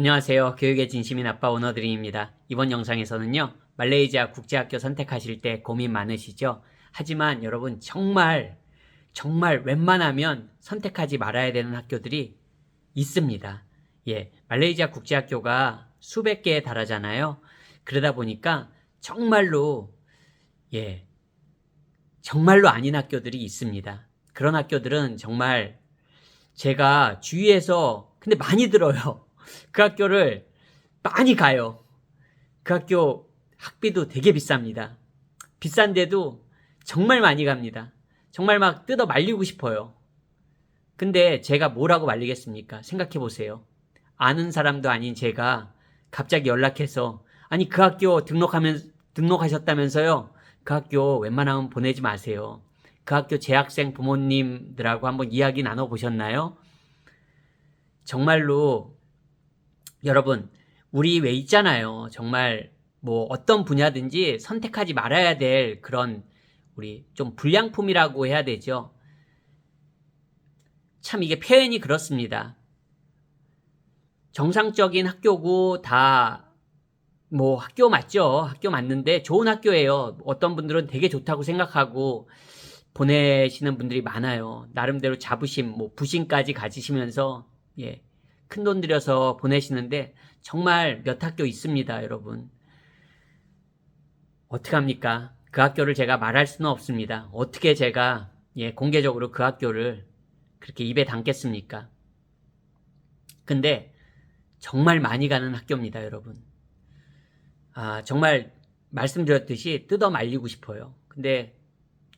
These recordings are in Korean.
안녕하세요. 교육의 진심인 아빠 오너드림입니다. 이번 영상에서는요, 말레이시아 국제학교 선택하실 때 고민 많으시죠? 하지만 여러분, 정말, 정말 웬만하면 선택하지 말아야 되는 학교들이 있습니다. 예, 말레이시아 국제학교가 수백 개에 달하잖아요. 그러다 보니까 정말로, 예, 정말로 아닌 학교들이 있습니다. 그런 학교들은 정말 제가 주위에서 근데 많이 들어요. 그 학교를 많이 가요. 그 학교 학비도 되게 비쌉니다. 비싼데도 정말 많이 갑니다. 정말 막 뜯어 말리고 싶어요. 근데 제가 뭐라고 말리겠습니까? 생각해 보세요. 아는 사람도 아닌 제가 갑자기 연락해서 아니 그 학교 등록하면 등록하셨다면서요. 그 학교 웬만하면 보내지 마세요. 그 학교 재학생 부모님들하고 한번 이야기 나눠 보셨나요? 정말로 여러분 우리 왜 있잖아요. 정말 뭐 어떤 분야든지 선택하지 말아야 될 그런 우리 좀 불량품이라고 해야 되죠. 참 이게 표현이 그렇습니다. 정상적인 학교고 다 뭐 학교 맞죠. 학교 맞는데 좋은 학교예요. 어떤 분들은 되게 좋다고 생각하고 보내시는 분들이 많아요. 나름대로 자부심, 뭐 부심까지 가지시면서 예. 큰 돈 들여서 보내시는데 정말 몇 학교 있습니다, 여러분. 어떻게 합니까? 그 학교를 제가 말할 수는 없습니다. 어떻게 제가 예, 공개적으로 그 학교를 그렇게 입에 담겠습니까? 근데 정말 많이 가는 학교입니다, 여러분. 아, 정말 말씀드렸듯이 뜯어 말리고 싶어요. 근데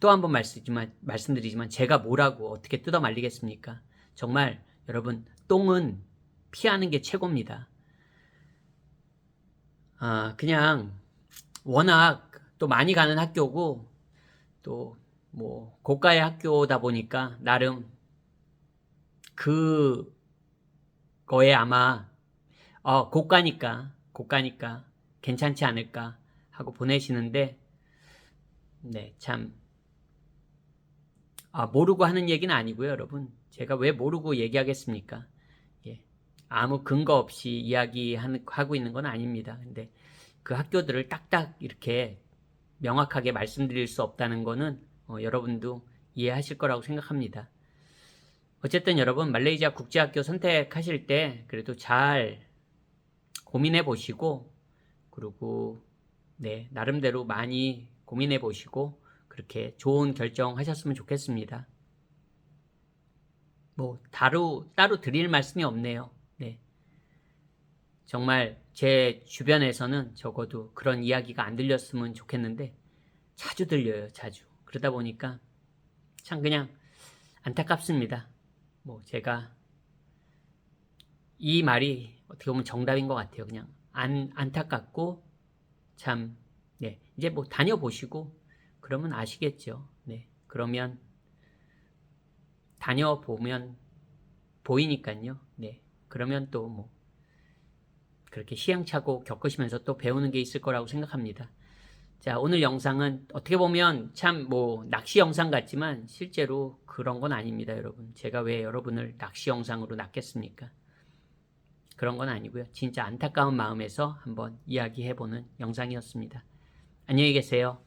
또 한 번 말씀드리지만, 말씀드리지만 제가 뭐라고 어떻게 뜯어 말리겠습니까? 정말 여러분 똥은 피하는 게 최고입니다. 아, 그냥 워낙 또 많이 가는 학교고 또 뭐 고가의 학교다 보니까 나름 그 거에 아마 어, 고가니까 고가니까 괜찮지 않을까 하고 보내시는데 네, 참 아, 모르고 하는 얘기는 아니고요, 여러분. 제가 왜 모르고 얘기하겠습니까? 예. 아무 근거 없이 이야기하고 있는 건 아닙니다. 근데 그 학교들을 딱딱 이렇게 명확하게 말씀드릴 수 없다는 거는 어, 여러분도 이해하실 거라고 생각합니다. 어쨌든 여러분 말레이시아 국제학교 선택하실 때 그래도 잘 고민해 보시고 그리고 네 나름대로 많이 고민해 보시고 그렇게 좋은 결정 하셨으면 좋겠습니다. 뭐 따로 따로 드릴 말씀이 없네요. 네. 정말 제 주변에서는 적어도 그런 이야기가 안 들렸으면 좋겠는데 자주 들려요, 자주. 그러다 보니까 참 그냥 안타깝습니다. 뭐 제가 이 말이 어떻게 보면 정답인 것 같아요. 그냥 안 안타깝고 참 네. 이제 뭐 다녀보시고 그러면 아시겠죠. 네. 그러면 다녀보면 보이니까요. 네. 그러면 또 뭐 그렇게 시행착오 겪으시면서 또 배우는 게 있을 거라고 생각합니다. 자, 오늘 영상은 어떻게 보면 참 뭐 낚시 영상 같지만 실제로 그런 건 아닙니다, 여러분. 제가 왜 여러분을 낚시 영상으로 낚겠습니까? 그런 건 아니고요. 진짜 안타까운 마음에서 한번 이야기해보는 영상이었습니다. 안녕히 계세요.